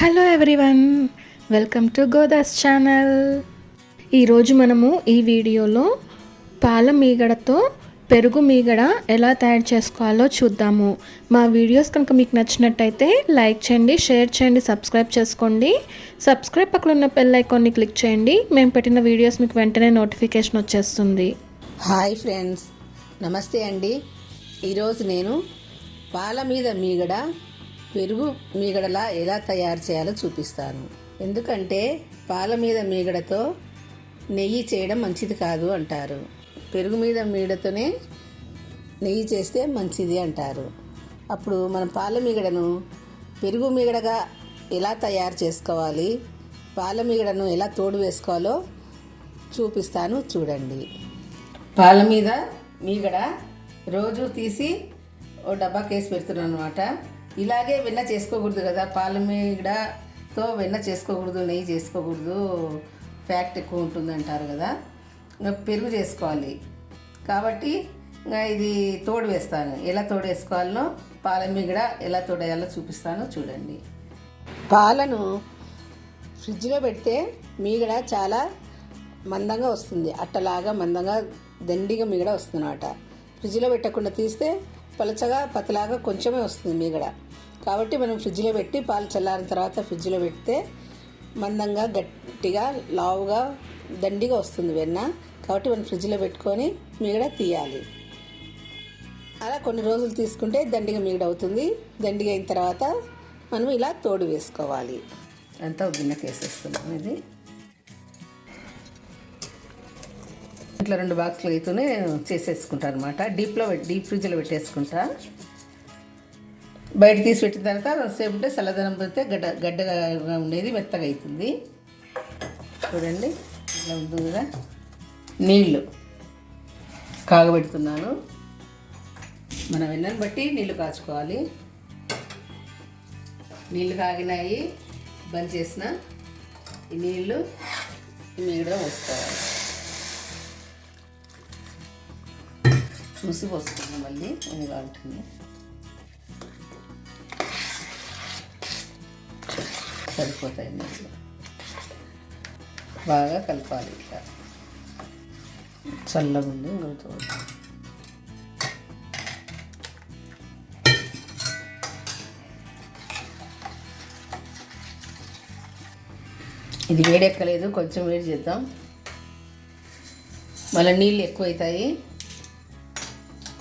Hello everyone welcome to Godas channel ఈరోజు మనము ఈ వీడియోలో పాల మీగడతో పెరుగు మీగడ ఎలా తయారు చేసుకోవాలో చూద్దాము. మా వీడియోస్ కనుక మీకు నచ్చినట్టయితే లైక్ చేయండి షేర్ చేయండి సబ్స్క్రైబ్ చేసుకోండి. సబ్స్క్రైబ్ పక్కన ఉన్న బెల్ ఐకాన్ని క్లిక్ చేయండి. మేము పెట్టిన వీడియోస్ మీకు వెంటనే నోటిఫికేషన్ వచ్చేస్తుంది. హాయ్ ఫ్రెండ్స్ నమస్తే అండి. ఈరోజు నేను పాల మీద మీగడ పెరుగు మీగడలా ఎలా తయారు చేయాలో చూపిస్తాను. ఎందుకంటే పాల మీద మీగడతో నెయ్యి చేయడం మంచిది కాదు అంటారు. పెరుగు మీద మీగడతోనే నెయ్యి చేస్తే మంచిది అంటారు. అప్పుడు మనం పాల మీగడను పెరుగు మీగడగా ఎలా తయారు చేసుకోవాలి పాల మీగడను ఎలా తోడు వేసుకోవాలో చూపిస్తాను చూడండి. పాల మీద మీగడ రోజు తీసి ఓ డబ్బా కేసు పెడుతున్నాను అనమాట ఇలాగే వెన్న చేసుకోకూడదు కదా. పాల మీగడతో వెన్న చేసుకోకూడదు నెయ్యి చేసుకోకూడదు. ఫ్యాక్ట్ ఎక్కువ ఉంటుంది అంటారు కదా. ఇంకా పెరుగు చేసుకోవాలి. కాబట్టి ఇంకా ఇది తోడు వేస్తాను. ఎలా తోడు వేసుకోవాలనో పాల ఎలా తోడేయాలో చూపిస్తానో చూడండి. పాలను ఫ్రిడ్జ్లో పెడితే మీగడ చాలా మందంగా వస్తుంది. అట్టలాగా మందంగా దండిగా మీగడ వస్తుందన్నమాట. ఫ్రిడ్జ్లో పెట్టకుండా తీస్తే పలచగా పతలాగా కొంచెమే వస్తుంది మీగడ కాబట్టి మనం ఫ్రిడ్జ్లో పెట్టి పాలు చల్లారిన తర్వాత ఫ్రిడ్జ్లో పెడితే మందంగా గట్టిగా లావుగా దండిగా వస్తుంది వెన్న. కాబట్టి మనం ఫ్రిడ్జ్లో పెట్టుకొని మీగడ తీయాలి. అలా కొన్ని రోజులు తీసుకుంటే దండిగా మీగడ అవుతుంది. దండిగా అయిన తర్వాత మనం ఇలా తోడు వేసుకోవాలి. అంతా గిన్నెకి వేసేస్తున్నాం ఇది. ఇట్లా రెండు బాక్సులు అయితేనే చేసేసుకుంటాను అనమాట డీప్లో పెట్టి డీప్ ఫ్రిడ్జ్లో పెట్టేసుకుంటా. బయట తీసి పెట్టిన తర్వాత సేపు ఉంటే చల్లదనం పోతే గడ్డ గడ్డగా ఉండేది మెత్తగా అవుతుంది చూడండి ఇట్లా ఉంటుంది కదా. నీళ్ళు కాగబెడుతున్నాను. మనం వెన్నను బట్టి నీళ్ళు కాచుకోవాలి. నీళ్ళు కాగినాయి బంద్ చేసిన. ఈ నీళ్ళు మీద పోసుకోవాలి. చూసి పోసుకున్నాం మళ్ళీ అది బాగుంటుంది సరిపోతాయి నీళ్ళు బాగా కలపాలి ఇట్లా చల్లగా ఉంది ఇంకొంచెం ఇది వేడెక్కలేదు కొంచెం వేడి చేద్దాం. మళ్ళీ నీళ్ళు ఎక్కువ అవుతాయి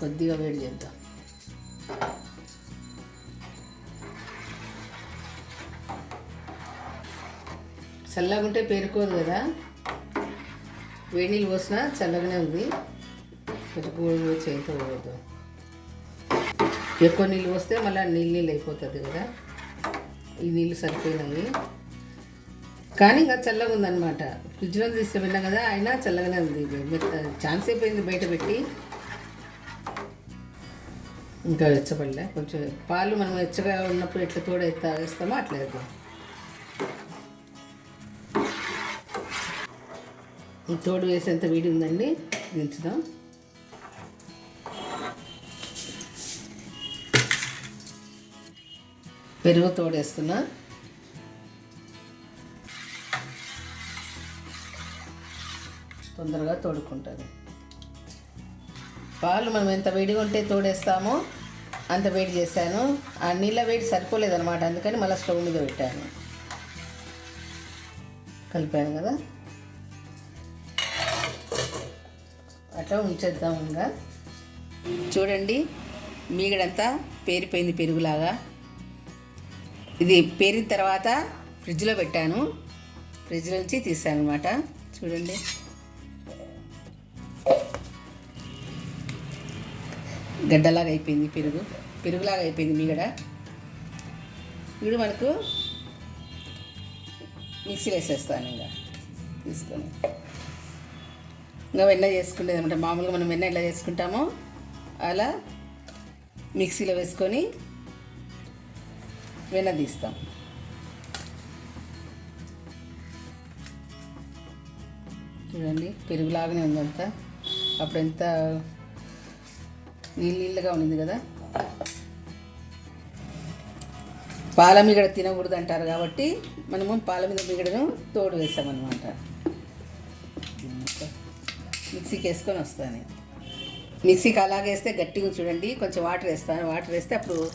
కొద్దిగా వేడి చేద్దాం. చల్లగా ఉంటే పేరుకోదు కదా? వేడి నీళ్ళు పోసినా చల్లగానే ఉంది. పెట్టుకోదు చేయితో పోదు ఎక్కువ నీళ్ళు పోస్తే మళ్ళీ నీళ్ళు నీళ్ళు అయిపోతుంది కదా? ఈ నీళ్ళు సరిపోయినాయి. కానీ ఇంకా చల్లగా ఉందన్నమాట. ఫ్రిడ్జ్లో తీస్తే వెళ్ళాం కదా అయినా చల్లగానే ఉంది. ఛాన్స్ అయిపోయింది బయట పెట్టి. ఇంకా వెచ్చబడలే కొంచెం పాలు మనం వెచ్చగా ఉన్నప్పుడు ఎట్లా తోడ తాగేస్తామో అట్లా వేద్దాం. ఈ తోడు వేసేంత వేడి ఉందండి దించుదాం. పెరుగు తోడేస్తున్నా తొందరగా తోడుకుంటుంది. పాలు మనం ఎంత వేడిగా ఉంటే తోడేస్తామో అంత వేడి చేశాను. ఆ నీళ్ళ వేడి సరిపోలేదనమాట అందుకని మళ్ళీ స్టవ్ మీద పెట్టాను. కలిపాను కదా. అట్లా ఉంచేద్దాం ఇంకా. చూడండి మీగడంతా పేరిపోయింది పెరుగులాగా. ఇది పేరిన తర్వాత ఫ్రిడ్జ్లో పెట్టాను. ఫ్రిడ్జ్ నుంచి తీసాను అనమాట చూడండి. గడ్డలాగా అయిపోయింది పెరుగు. పెరుగులాగా అయిపోయింది మీగడ ఇప్పుడు మనకు మిక్సీ వేసేస్తాను ఇంకా. తీసుకొని. ఇంకా వెన్న చేసుకునేది అనమాట మామూలుగా మనం వెన్న ఎలా చేసుకుంటామో అలా మిక్సీలో వేసుకొని వెన్న తీస్తాం. చూడండి పెరుగులాగానే ఉందంతా. అప్పుడు ఎంత నీళ్ళు నీళ్ళుగా ఉండింది కదా. పాల మీగడ తినకూడదు అంటారు కాబట్టి మనము పాల మీద మీగడను తోడు వేసామన్నమాట. మిక్సీకి వేసుకొని వస్తాను మిక్సీకి అలాగే వేస్తే గట్టిగా చూడండి కొంచెం వాటర్ వేస్తాను. వాటర్ వేస్తే అప్పుడు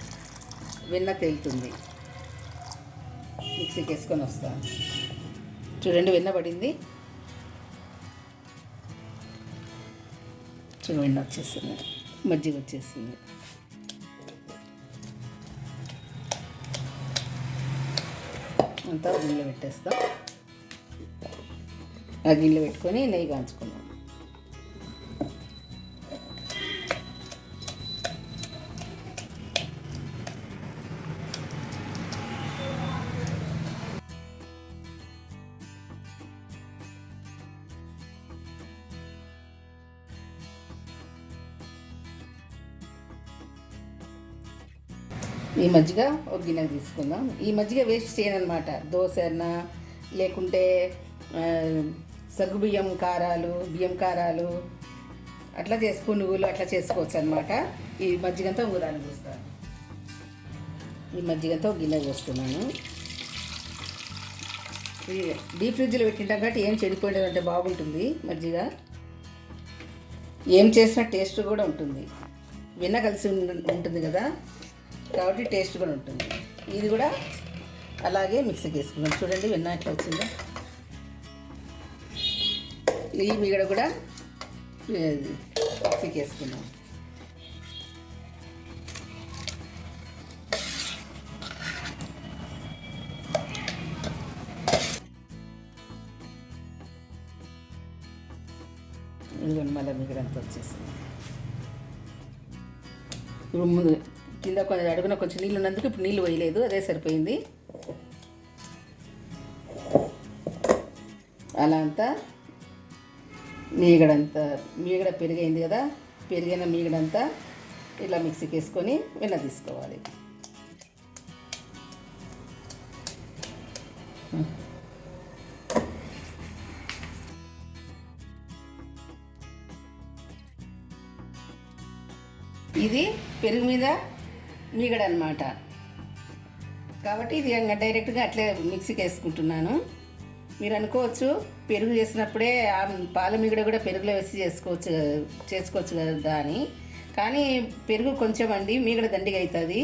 వెన్న తేలుతుంది. మిక్సీకి వేసుకొని వస్తాను. చూడండి వెన్న పడింది. చూడండి వెన్న వచ్చేస్తుంది మజ్జిగ వచ్చేసింది. అంతా గిన్నె పెట్టేస్తాం. ఆ గిన్నె పెట్టుకొని నెయ్యి కాంచుకున్నాం ఈ మజ్జిగ ఒక గిన్నె తీసుకుందాం. ఈ మజ్జిగ వేస్ట్ చేయను అనమాట దోశ అన్నా లేకుంటే సగ్గుబియ్యం సగ్గు బియ్యం కారాలు బియ్యం కారాలు అట్లా చేసి పునుగులు అట్లా చేసుకోవచ్చు అనమాట ఈ మజ్జిగంతా ఊరాన్ని చూస్తాను ఈ మజ్జిగంతా ఒక గిన్నె పోస్తున్నాను. ఇది డీప్ ఫ్రిడ్జ్లో పెట్టింటాం కాబట్టి ఏం చెడిపోయేది అంటే బాగుంటుంది మజ్జిగ. ఏం చేసినా టేస్ట్ కూడా ఉంటుంది. వెన్న కలిసి ఉంటుంది కదా. కాబట్టి టేస్ట్ కూడా ఉంటుంది. ఇది కూడా అలాగే మిక్సీకి వేసుకున్నాం చూడండి వెన్న ఎట్లా వచ్చిందో. ఈ మిగడ కూడా ఏ, మిక్సీకి ఇదిగోండి మళ్ళీ మిగడంతా వచ్చేసింది. ఇప్పుడు ముందు కింద కొంచెం అడుగున కొంచెం నీళ్ళు ఉన్నందుకు ఇప్పుడు నీళ్ళు వేయలేదు అదే సరిపోయింది. అలా అంతా మీగడంతా మీగడ పెరిగైంది కదా పెరిగిన మీగడంతా ఇలా మిక్సీకి వేసుకొని వెన్న తీసుకోవాలి. ఇది పెరుగు మీద మీగడ అనమాట కాబట్టి ఇది ఇంకా డైరెక్ట్గా అట్లే మిక్సీకి వేసుకుంటున్నాను మీరు అనుకోవచ్చు పెరుగు చేసినప్పుడే ఆ పాల మీగడ కూడా పెరుగులో వేసి చేసుకోవచ్చు చేసుకోవచ్చు కదా అని. కానీ పెరుగు కొంచెం అండి మీగడ దండిగా అవుతుంది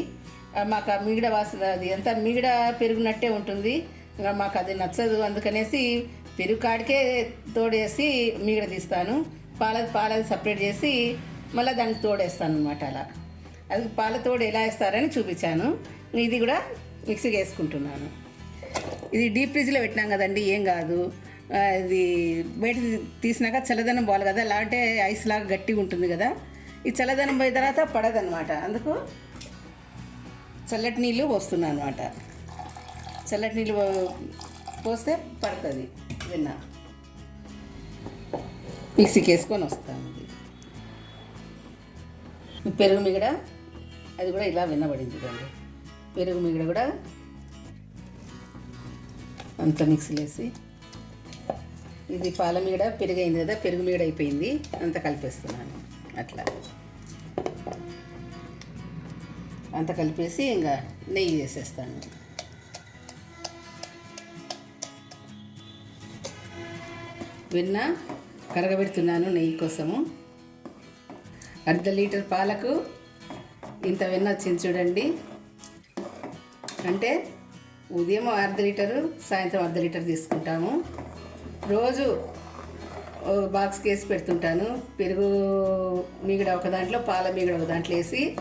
మాకు ఆ మీగడ వాసన అది ఎంత మీగడ పెరుగునట్టే ఉంటుంది. ఇంకా మాకు అది నచ్చదు అందుకనేసి పెరుగు కాడికే తోడేసి మీగడ తీస్తాను. పాల పాలది సపరేట్ చేసి మళ్ళీ దానికి తోడేస్తాను అనమాట అలా. అది పాలతోడు ఎలా వేస్తారని చూపించాను. ఇది కూడా మిక్సీకి వేసుకుంటున్నాను ఇది డీప్ ఫ్రిడ్జ్లో పెట్టినాం కదండి ఏం కాదు. అది ఇది బయట తీసినాక చల్లదనం పోవాలి కదా లేదంటే ఐస్ లాగా గట్టిగా ఉంటుంది కదా. ఈ చల్లదనం పోయిన తర్వాత పడదనమాట. అందుకు చల్లటి నీళ్ళు పోస్తున్నాను అనమాట చల్లటి నీళ్ళు పోస్తే పడుతుంది వెన్న. మిక్సీకి వేసుకొని వస్తాను. పెరుగు మిగడ అది కూడా ఇలా వినబడింది చూడండి పెరుగు మిగడ కూడా అంత మిక్సీలేసి. ఇది పాల మీడ పెరుగైంది కదా పెరుగు మీడ అయిపోయింది అంత కలిపేస్తున్నాను. అట్లా. అంత కలిపేసి ఇంకా నెయ్యి వేసేస్తాను. వెన్న కరగబెడుతున్నాను నెయ్యి కోసము. అర్ధ లీటర్ పాలకు ఇంత వెన్న వచ్చింది చూడండి. అంటే ఉదయం అర్ధ లీటరు సాయంత్రం అర్ధ లీటర్ తీసుకుంటాము. రోజు బాక్స్ కేసి పెడుతుంటాను. పెరుగు మీగడ ఒక దాంట్లో పాల మీగడ ఒక దాంట్లో వేసి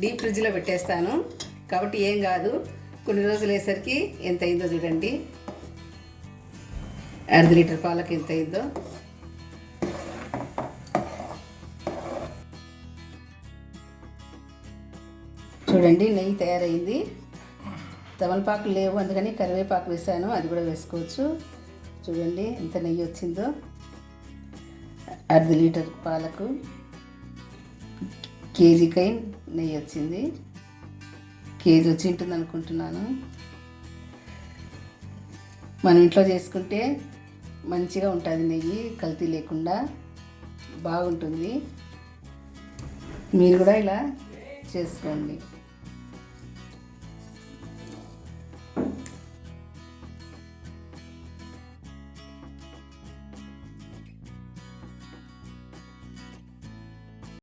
డీప్ ఫ్రిడ్జ్లో పెట్టేస్తాను. కాబట్టి ఏం కాదు. కొన్ని రోజులు వేసరికి ఎంత అయిందో చూడండి. అర్ధ లీటర్ పాలకి ఎంత అయిందో. చూడండి నెయ్యి తయారైంది. తమలపాకు లేవు అందుకని కరివేపాకు వేసాను. అది కూడా వేసుకోవచ్చు. చూడండి ఎంత నెయ్యి వచ్చిందో. అర్ధ లీటర్ పాలకు కేజీకై నెయ్యి వచ్చింది. కేజీ వచ్చి ఉంటుంది అనుకుంటున్నాను. మన ఇంట్లో చేసుకుంటే మంచిగా ఉంటుంది నెయ్యి కల్తీ లేకుండా బాగుంటుంది. మీరు కూడా ఇలా చేసుకోండి.